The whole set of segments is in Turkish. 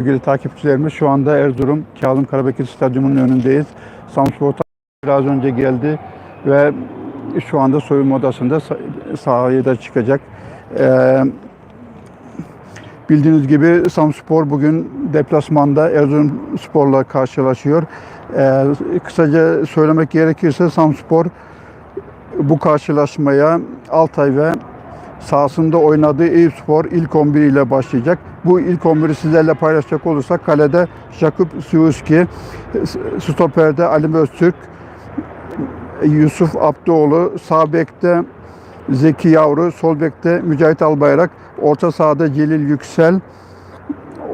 Sevgili takipçilerimiz şu anda Erzurum Kazım Karabekir Stadyumu'nun önündeyiz. Samspor biraz önce geldi ve şu anda soyunma odasında sa- sahaya da çıkacak. Ee, bildiğiniz gibi Samspor bugün deplasmanda Erzurum Spor'la karşılaşıyor. Ee, kısaca söylemek gerekirse Samspor bu karşılaşmaya Altay ve sahasında oynadığı Eyüpspor ilk 11 ile başlayacak. Bu ilk 11'i sizlerle paylaşacak olursak kalede Jakub Siuski, stoperde Ali Öztürk, Yusuf Abdoğlu, sağ bekte Zeki Yavru, sol bekte Mücahit Albayrak, orta sahada Celil Yüksel,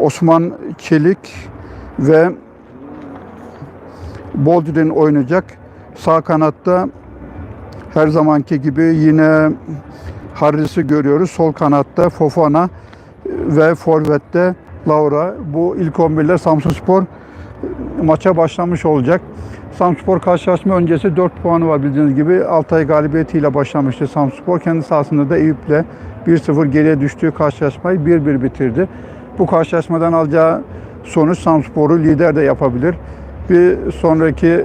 Osman Çelik ve Boldrin oynayacak. Sağ kanatta her zamanki gibi yine Harris'i görüyoruz. Sol kanatta Fofana ve forvette Laura. Bu ilk 11'ler Samsunspor maça başlamış olacak. Samsunspor karşılaşma öncesi 4 puanı var bildiğiniz gibi. Altay galibiyetiyle başlamıştı Samsunspor. Kendi sahasında da Eyüp'le 1-0 geriye düştüğü karşılaşmayı 1-1 bitirdi. Bu karşılaşmadan alacağı sonuç Samsunspor'u lider de yapabilir. Bir sonraki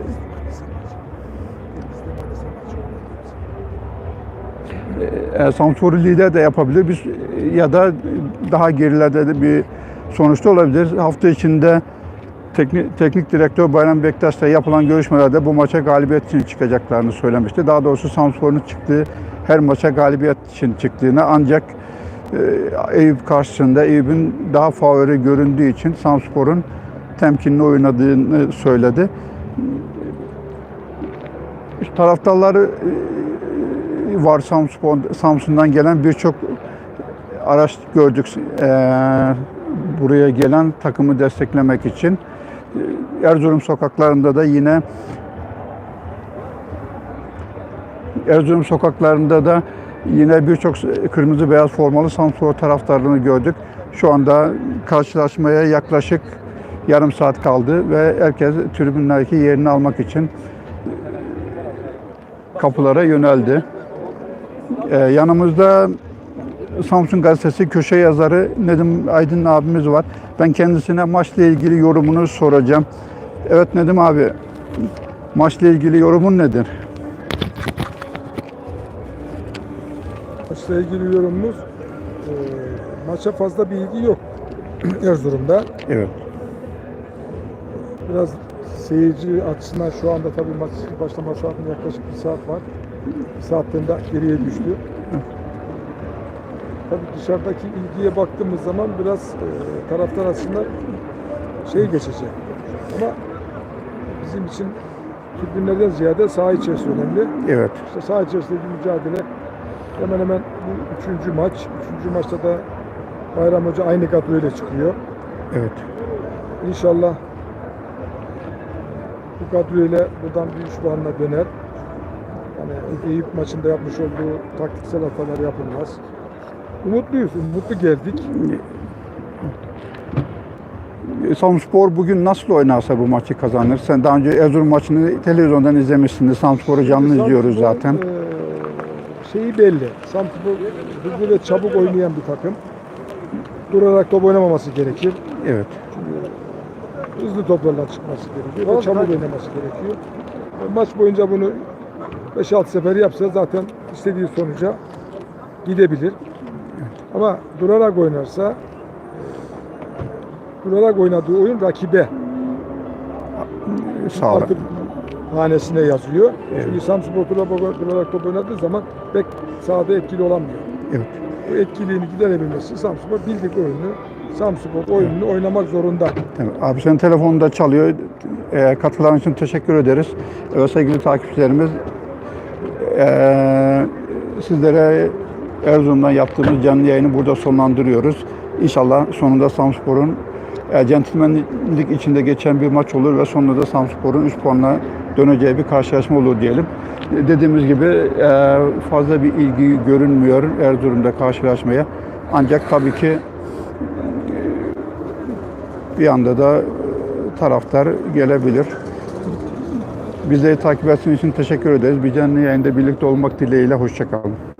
e, Samspor'u lider de yapabilir. Biz ya da daha gerilerde de bir sonuçta olabilir. Hafta içinde teknik, teknik direktör Bayram Bektaş'la yapılan görüşmelerde bu maça galibiyet için çıkacaklarını söylemişti. Daha doğrusu Samspor'un çıktığı her maça galibiyet için çıktığını ancak e, Eyüp karşısında Eyüp'ün daha favori göründüğü için Samspor'un temkinli oynadığını söyledi. Taraftarları e, var Samsun, Samsun'dan gelen birçok araç gördük eee, buraya gelen takımı desteklemek için. E, Erzurum sokaklarında da yine Erzurum sokaklarında da yine birçok kırmızı beyaz formalı Samsun taraftarlarını gördük. Şu anda karşılaşmaya yaklaşık yarım saat kaldı ve herkes tribünlerdeki yerini almak için kapılara yöneldi. Ee, yanımızda Samsun Gazetesi köşe yazarı Nedim Aydın abimiz var. Ben kendisine maçla ilgili yorumunu soracağım. Evet Nedim abi, maçla ilgili yorumun nedir? Maçla ilgili yorumumuz e, maça fazla bir ilgi yok Erzurum'da. Evet. Biraz seyirci açısından şu anda tabii maç başlama saatinde yaklaşık bir saat var. De geriye düştü. Tabii dışarıdaki ilgiye baktığımız zaman biraz e, taraftar açısından şey geçecek. Ama bizim için tribünlerden ziyade saha içerisi önemli. Evet. İşte saha içerisindeki mücadele hemen hemen bu üçüncü maç. Üçüncü maçta da Bayram Hoca aynı kadroyla çıkıyor. Evet. İnşallah bu kadroyla buradan bir üç puanla döner. Eyüp maçında yapmış olduğu taktiksel hatalar yapılmaz. Umutluyuz, umutlu geldik. Samspor bugün nasıl oynarsa bu maçı kazanır. Sen daha önce Erzurum maçını televizyondan izlemişsindir. Samspor'u canlı izliyoruz Samspor, zaten. eee, şeyi belli. Samspor hızlı ve çabuk oynayan bir takım. Durarak top oynamaması gerekir. Evet. hızlı toplarla çıkması gerekiyor ve çabuk oynaması gerekiyor. E, Maç boyunca bunu 5-6 sefer yapsa zaten istediği sonuca gidebilir. Ama durarak oynarsa durarak oynadığı oyun rakibe Sağ olun. artık hanesine yazıyor. Çünkü Samsun durarak, durarak top oynadığı zaman pek sahada etkili olamıyor. Evet. Bu etkiliğini giderebilmesi Samsunspor bildik oyunu Samsunspor oyununu oynamak zorunda. Tamam. Abi senin telefonun da çalıyor. Ee, katılan için teşekkür ederiz. Evet sevgili takipçilerimiz ee, sizlere Erzurum'dan yaptığımız canlı yayını burada sonlandırıyoruz. İnşallah sonunda Samspor'un e, centilmenlik içinde geçen bir maç olur ve sonunda da Samspor'un 3 puanla döneceği bir karşılaşma olur diyelim. E, Dediğimiz gibi e, fazla bir ilgi görünmüyor Erzurum'da karşılaşmaya. Ancak tabii ki bir anda da e, taraftar gelebilir. Bizleri takip ettiğiniz için teşekkür ederiz. Bir canlı yayında birlikte olmak dileğiyle. Hoşçakalın.